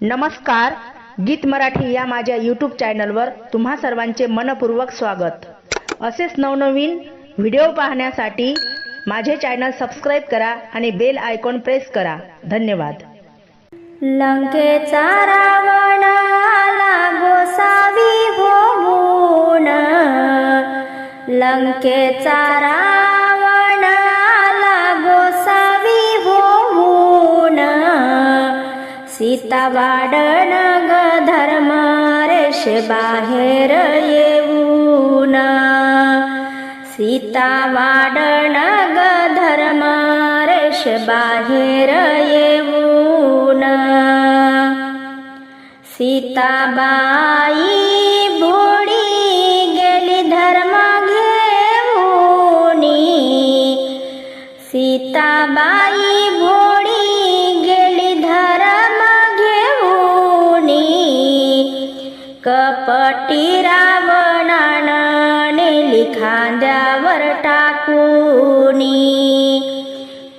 नमस्कार गीत मराठी या माझ्या यूट्यूब चॅनलवर तुम्हा सर्वांचे मनपूर्वक स्वागत. असेच नवनवीन व्हिडिओ पाहण्यासाठी माझे चॅनल सबस्क्राईब करा आणि बेल आयकॉन प्रेस करा. धन्यवाद. लंकेचा रावण आला गोसावी होऊन लंकेचा रावण सीता वाडण ग धर्म रेष बाहेर येऊना. सीता वाडण ग धर्म रेष बाहेर येऊन. सीताबाई भोडी खांद्यावर टाकूनी.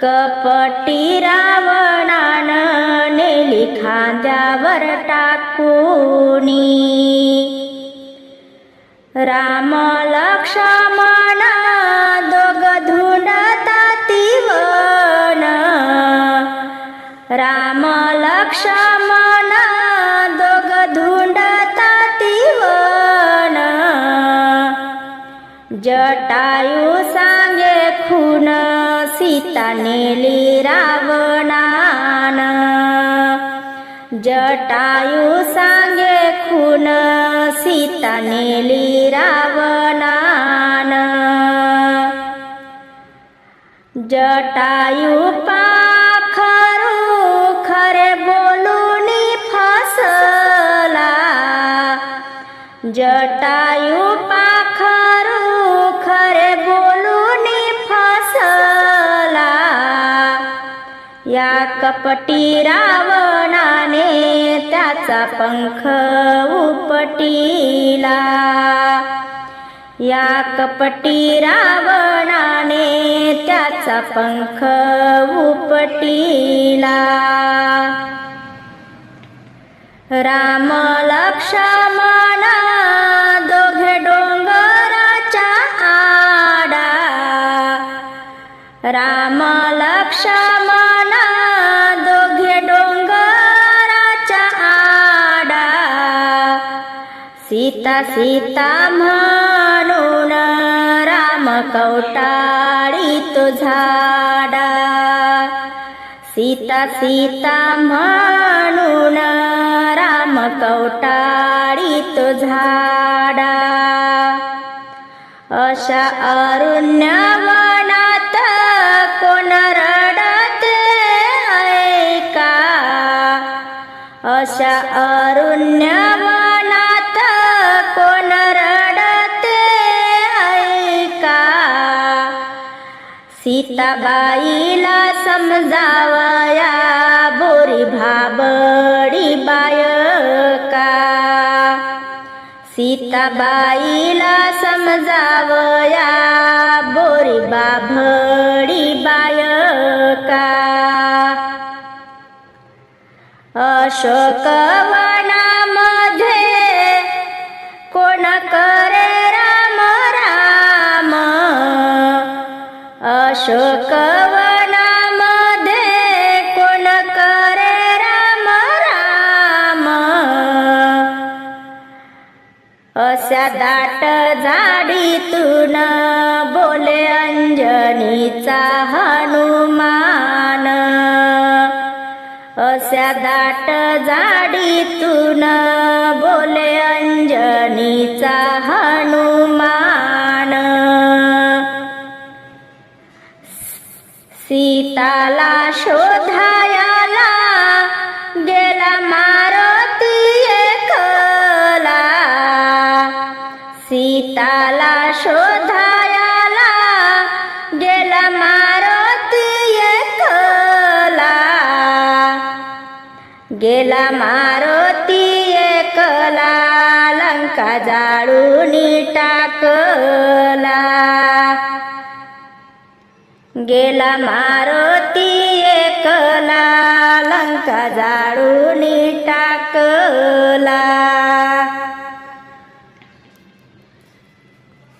कपटी रावणान नेली खांद्यावर टाकूनी. राम लक्ष्मण दोग धुंडता तिवन राम लक्ष्मण जटायू सांगे खून सीता नेली रावणान. जटायू सांगे खून सीता नेली रावणान. जटायू पाखरू खरे बोलून फसला. जटायू पा खरे बोलून फसला या कपटी रावणाने त्याचा पंख उपटीला। या कपटी रावणाने त्याचा पंख उपटीला। राम लक्ष्मण लक्ष्मण दोघे डोंगराच्या आडा. सीता सीता म्हणून राम कवटाळी तो झाडा. सीता सीता म्हणून राम कवटाळी तो झाडा. अशा अरुण्यवनात अशा अरुण्य वनात कोण रडते ऐका? सीताबाईला समजावया बोरी भाबडी बायका. सीताबाईला समजावया बोरी बाभडी बा अशोकवनामध्ये कोण करे राम राम? अशोकवनामध्ये कोण करे राम राम? अशा दाट झाडीतून बोले अंजनीचा हनुमान. दाट झाडीतून बोले अंज गेला मारुती एकला लंका जाळून टाकला. गेला मारुती एकला लंका जाळून